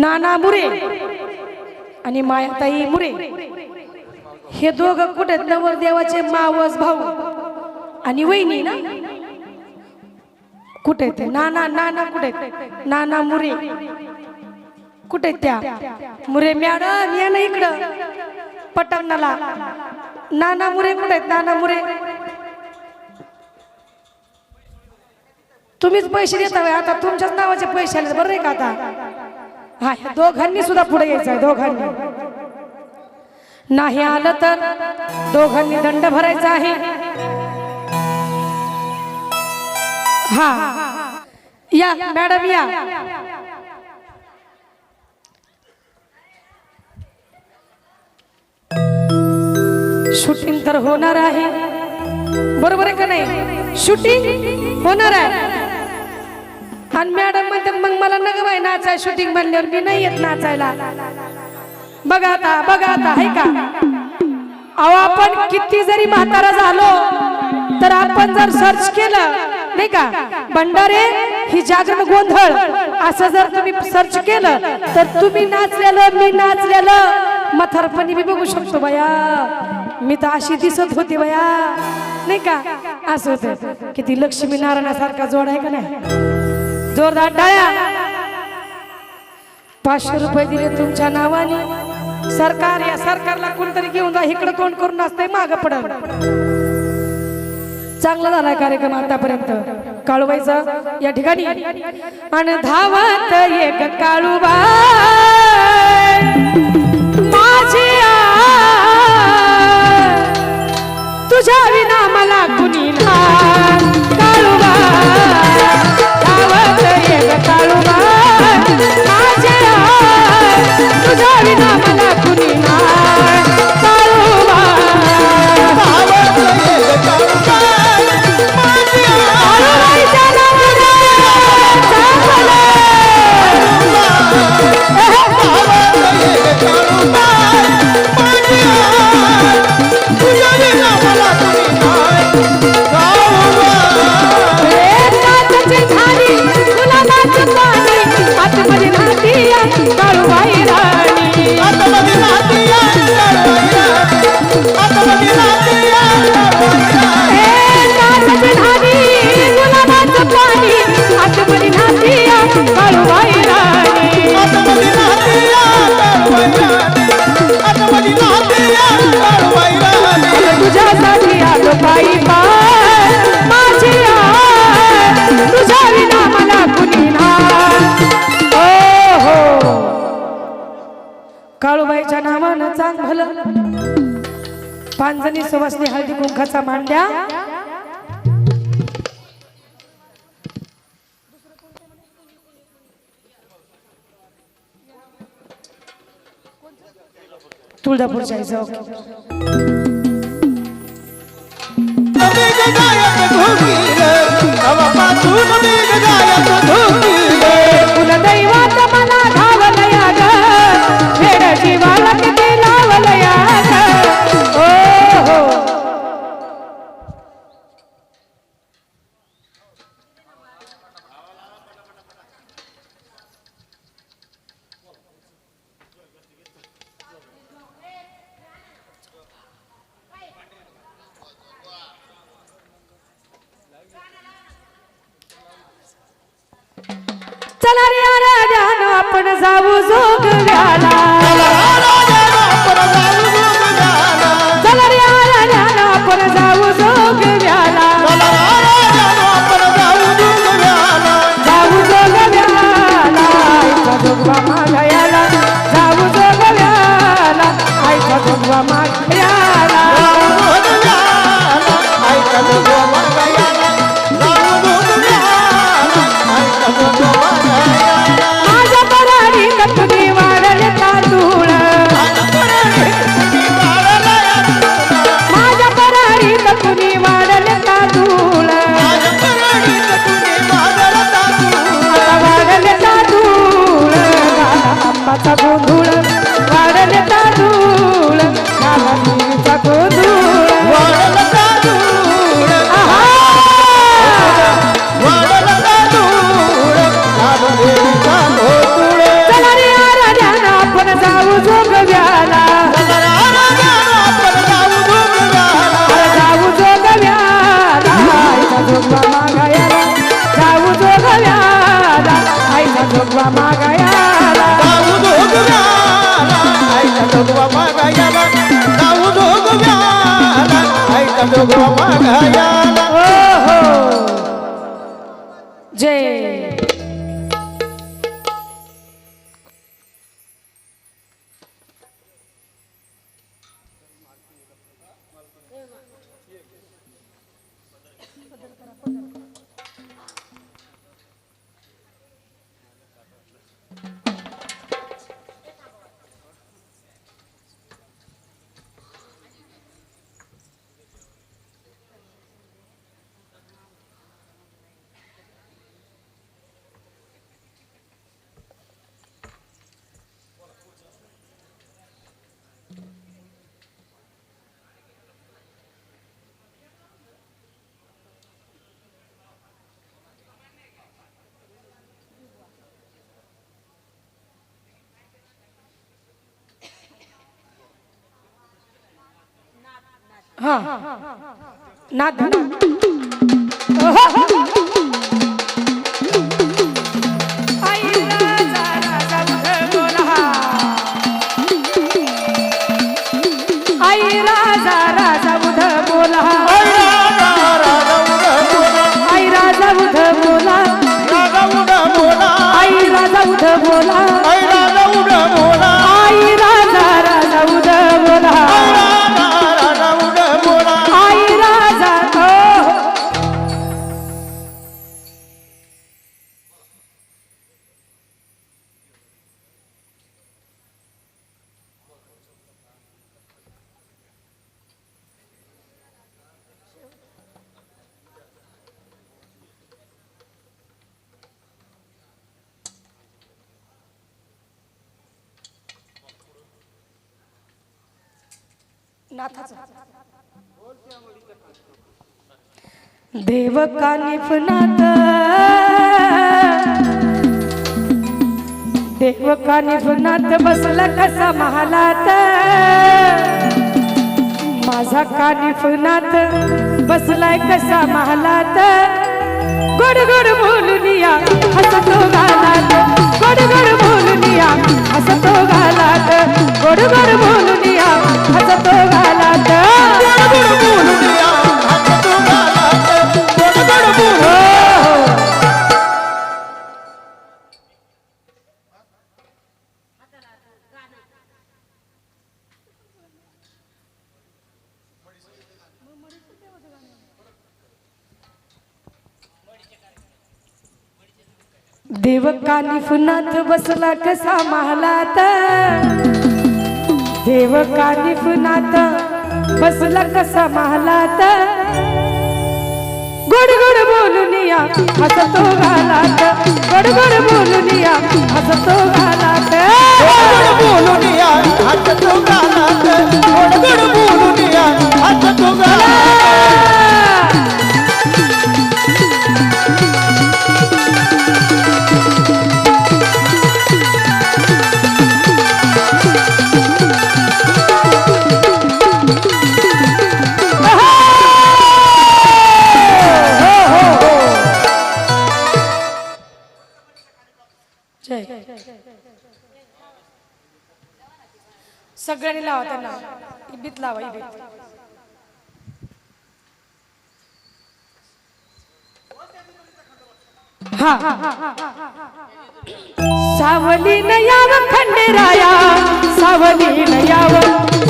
नाना मुरे आणि मायाताई मुरे. हे दोघं कुठे आहेत? नवरदेवाचे मावस भाऊ आणि वहिनी ना? कुठे आहेत ते? नाना नाना कुठे आहेत? नाना मुरे. कुठे आहेत त्या? मुरे मॅडम या ना इकडं. पटंगला नाना मुरे कुठे आहेत? नाना मुरे. तुम्हीच पैसे देता आता तुमच्याच नावाचे पैसे आले बरं आहे का आता? हा दोघांनी सुद्धा पुढे यायचं आहे दोघांनी. नाही आलं तर दोघांनी दंड भरायचा आहे. हा. या मॅडम या. शूटिंग तर होणार आहे. बरोबर आहे का नाही? शूटिंग होणार आहे. आणि मॅडम तर मग मला नग बाई नाचाय शूटिंग म्हणल्यावर मी नाही येत नाचायला. बघा आता बघा आता आहे का? अहो आपण किती जरी म्हातारा झालो तर आपण जर सर्च केलं नाही का? भंडारे ही जागरण गोंधळ असं जर तुम्ही सर्च केलं तर तुम्ही नाचलेलं मी नाचलेलं मथारपणी मी बघू शकतो बया. मी तर अशी दिसत होती बया. नाही का? असं होत. किती लक्ष्मी नारायणासारखा जोड आहे का नाही? जोरदार टाळ्या. पाचशे रुपये दिले तुमच्या नावाने. सरकार या सरकारला कोणतरी घेऊन जा इकडे तोंड करून असतंय माग पडल चांगला झालाय कार्यक्रम आतापर्यंत. काळूबाईचा या ठिकाणी. आणि धावत एक काळूबाई. माझी तुझ्या विना मला पांजणी सुवासनी हळदी कुंकाचा मांड्या. तुळजापूरच्या जायचं ओके चला रे राजान आपण जाऊ जोगव्याला. चला रे राजान आपण जाऊ जोगव्याला. जाऊ जोगव्याला. आईचा जोगवा मागयाला. जाऊ जोगव्याला. आईचा जोगवा मागयाला. কথা जोगवा हा. नाद. आई राजा बोला? आई राजा उठ बोला? देव कानिफनाथ देव कानिफनाथ बसला कसा महालात. माझा कानिफनाथ बसलाय कसा महालात. गोड गोड बोलून या हसतो गालात. गोड गोड बोलून हसतो घालात. गोड गोड बोलून या हसतो घालात. कानिफनाथ बसला कसा महालात? देव कानिफनाथ बसला कसा महालात? गोड गोड बोलून या तो घालात. गोड गोड बोलून या असं तो घालात. सगळ्यांनी लावा त्यांना. इबीत लावा इबीत. सावली नयाव खंडेराया सावली नयाव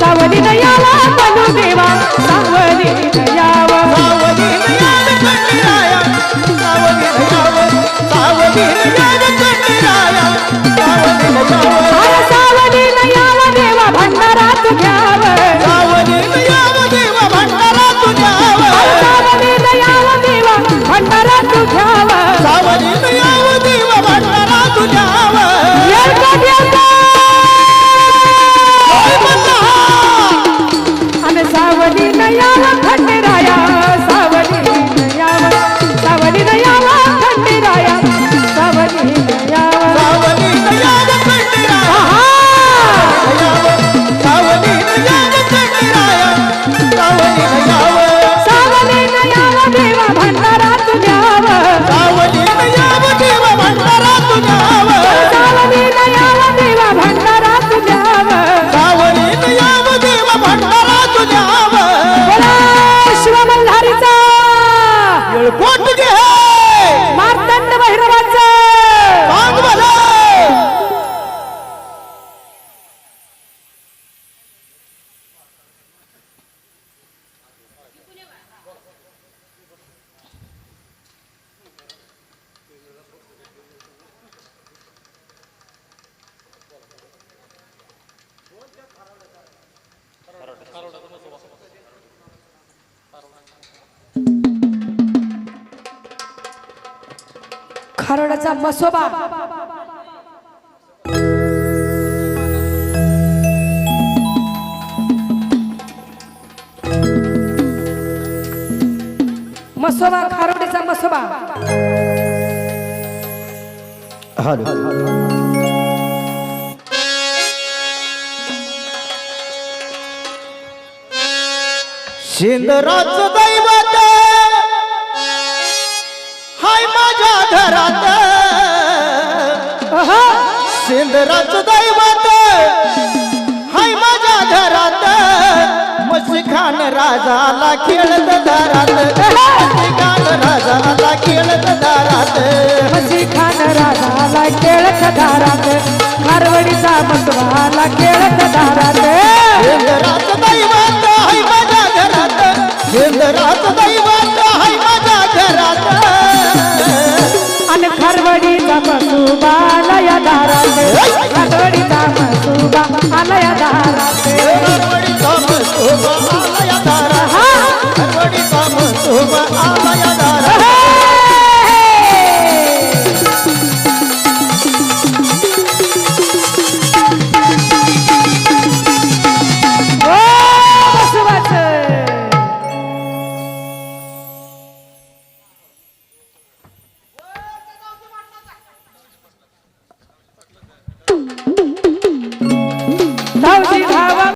सावली न यावा बनू देवा सावली न यावा. खारोड्याचा मसोबा. मसोबा खारोडीचा मसोबा. शेंदराचं इंद्राच दैवत हाय माझ्या घरात. मशी खान राजाला खेळत दारात. मशी खान राजाला खेळत दारात. मशी खान राजाला खेळत दारात. खारवडीचा मसवाला खेळत दारात.